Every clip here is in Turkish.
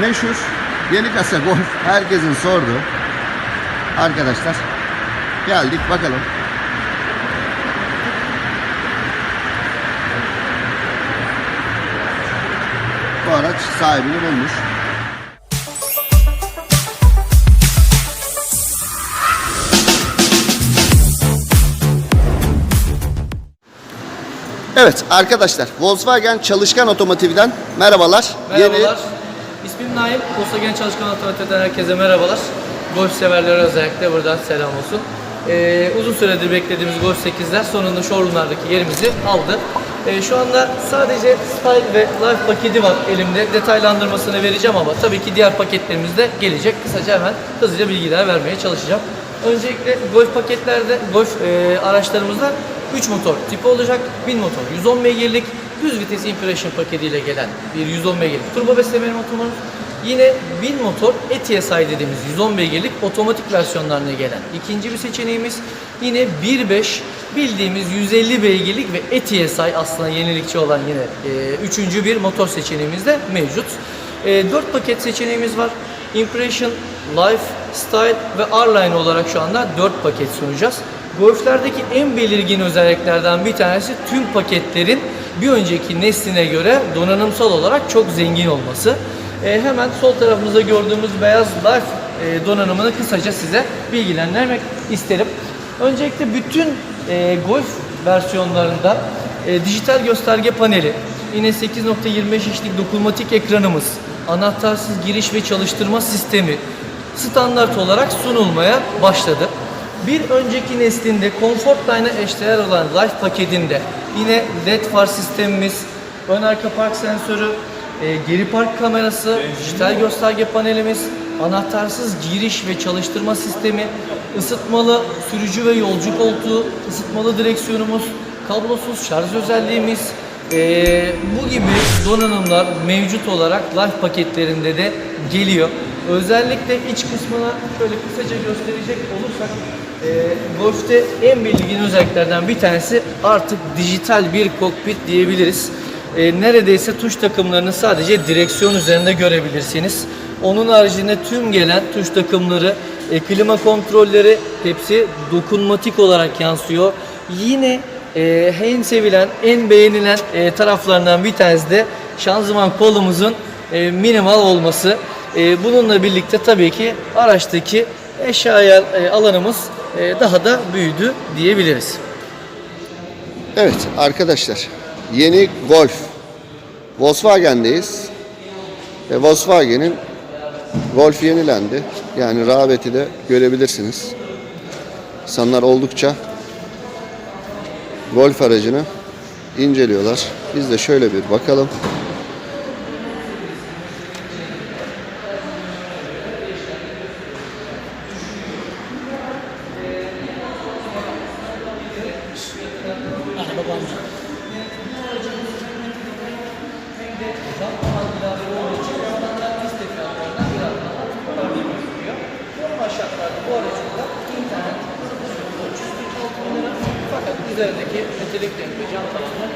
meşhur yeni kasa Golf herkesin sorduğu arkadaşlar geldik bakalım. Bu araç sahibini bulmuş. Evet arkadaşlar Volkswagen Çalışkan Otomotiv'den merhabalar. Merhabalar. İsmim Naim. Volkswagen Çalışkan Otomotiv'den herkese merhabalar. Golf severlere özellikle buradan selam olsun. Ee, uzun süredir beklediğimiz Golf 8'ler sonunda showroomlardaki yerimizi aldı. Ee, şu anda sadece Style ve Life paketi var elimde. Detaylandırmasını vereceğim ama tabii ki diğer paketlerimiz de gelecek. Kısaca hemen hızlıca bilgiler vermeye çalışacağım. Öncelikle Golf paketlerde, Golf e, araçlarımızda 3 motor tipi olacak. 1000 motor 110 beygirlik düz vites impression paketiyle gelen bir 110 beygirlik turbo beslemeli motorumuz. Yine 1000 motor ETSI dediğimiz 110 beygirlik otomatik versiyonlarına gelen ikinci bir seçeneğimiz. Yine 1.5 bildiğimiz 150 beygirlik ve ETSI aslında yenilikçi olan yine e, üçüncü bir motor seçeneğimiz de mevcut. E, 4 paket seçeneğimiz var. Impression, Life, Style ve R-Line olarak şu anda 4 paket sunacağız. Golf'lerdeki en belirgin özelliklerden bir tanesi tüm paketlerin bir önceki nesline göre donanımsal olarak çok zengin olması. Ee, hemen sol tarafımızda gördüğümüz beyaz Life e, donanımını kısaca size bilgilendirmek isterim. Öncelikle bütün e, Golf versiyonlarında e, dijital gösterge paneli, yine 8.25 inçlik dokunmatik ekranımız, anahtarsız giriş ve çalıştırma sistemi standart olarak sunulmaya başladı. Bir önceki neslinde Comfortline'a eşdeğer olan Life paketinde yine LED far sistemimiz, ön arka park sensörü, e, geri park kamerası, dijital gösterge panelimiz, anahtarsız giriş ve çalıştırma sistemi, ısıtmalı sürücü ve yolcu koltuğu, ısıtmalı direksiyonumuz, kablosuz şarj özelliğimiz, e, bu gibi donanımlar mevcut olarak Life paketlerinde de geliyor. Özellikle iç kısmına şöyle kısaca gösterecek olursak e, Golf'te en belirgin özelliklerden bir tanesi artık dijital bir kokpit diyebiliriz. E, neredeyse tuş takımlarını sadece direksiyon üzerinde görebilirsiniz. Onun haricinde tüm gelen tuş takımları, e, klima kontrolleri hepsi dokunmatik olarak yansıyor. Yine e, en sevilen, en beğenilen e, taraflarından bir tanesi de şanzıman kolumuzun e, minimal olması. E, bununla birlikte tabii ki araçtaki eşya e, alanımız daha da büyüdü diyebiliriz. Evet arkadaşlar yeni Golf Volkswagen'deyiz. Ve Volkswagen'in Golf yenilendi. Yani rağbeti de görebilirsiniz. İnsanlar oldukça Golf aracını inceliyorlar. Biz de şöyle bir bakalım. Normal şartlarda bu aracında internet 346 bin lira fakat üzerindeki metalik renkli cam tavanı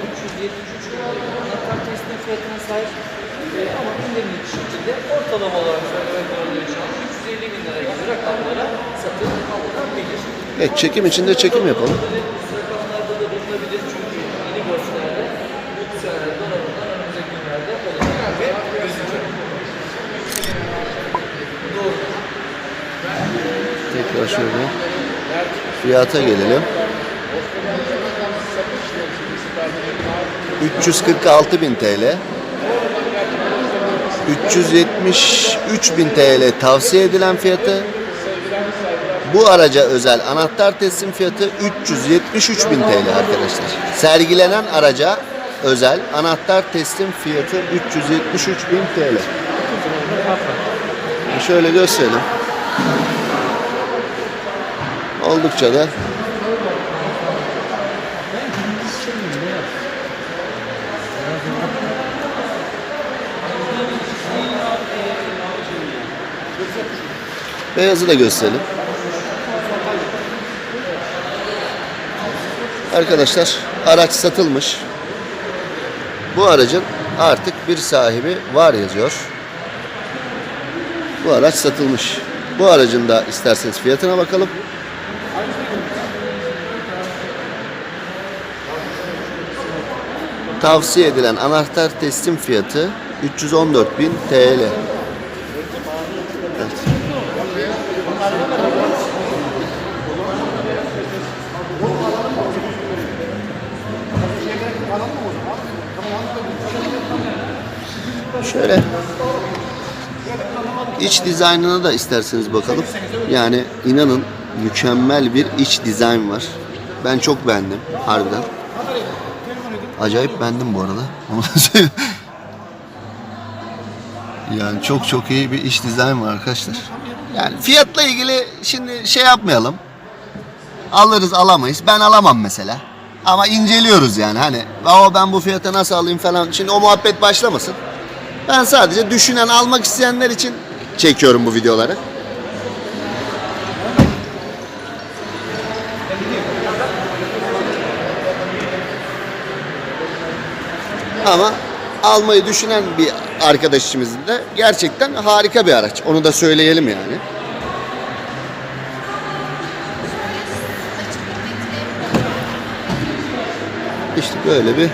373 bin lira. Anahtar teslim fiyatına sahip e, ama indirimli şekilde ortalama olarak söylemek zorundayım 350 bin lira gibi rakamlara satın alınabilir. Evet çekim içinde çekim yapalım. Tekrar şöyle fiyata gelelim. 346 bin TL. 373 bin TL tavsiye edilen fiyatı. Bu araca özel anahtar teslim fiyatı 373 bin TL arkadaşlar. Sergilenen araca özel anahtar teslim fiyatı 373 bin TL. Şöyle gösterelim. Oldukça da Beyazı da gösterelim. Arkadaşlar araç satılmış. Bu aracın artık bir sahibi var yazıyor. Bu araç satılmış. Bu aracın da isterseniz fiyatına bakalım. Tavsiye edilen anahtar teslim fiyatı 314.000 TL. Şöyle iç dizaynına da isterseniz bakalım. Yani inanın mükemmel bir iç dizayn var. Ben çok beğendim harbiden. Acayip beğendim bu arada. Yani çok çok iyi bir iç dizayn var arkadaşlar. Yani fiyatla ilgili şimdi şey yapmayalım. Alırız alamayız. Ben alamam mesela. Ama inceliyoruz yani hani. Aa ben bu fiyata nasıl alayım falan. Şimdi o muhabbet başlamasın. Ben sadece düşünen, almak isteyenler için çekiyorum bu videoları. Ama almayı düşünen bir arkadaşımızın da gerçekten harika bir araç. Onu da söyleyelim yani. İşte böyle bir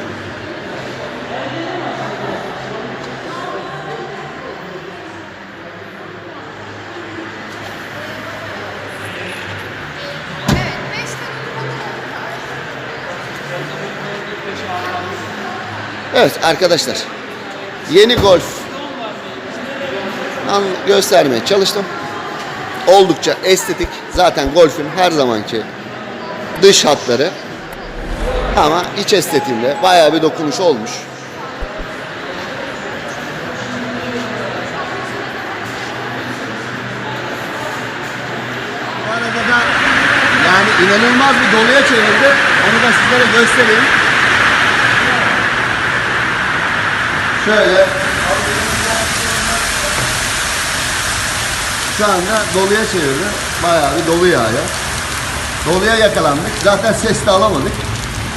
Evet arkadaşlar. Yeni Golf an göstermeye çalıştım. Oldukça estetik. Zaten Golf'ün her zamanki dış hatları ama iç estetiğinde bayağı bir dokunuş olmuş. Yani inanılmaz bir doluya çevirdi. Onu da sizlere göstereyim. Şöyle. Şu anda doluya çevirdi. Bayağı bir dolu yağıyor. Doluya yakalandık. Zaten ses de alamadık.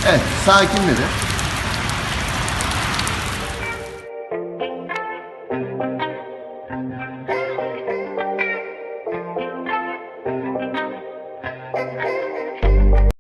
Evet, sakinledi.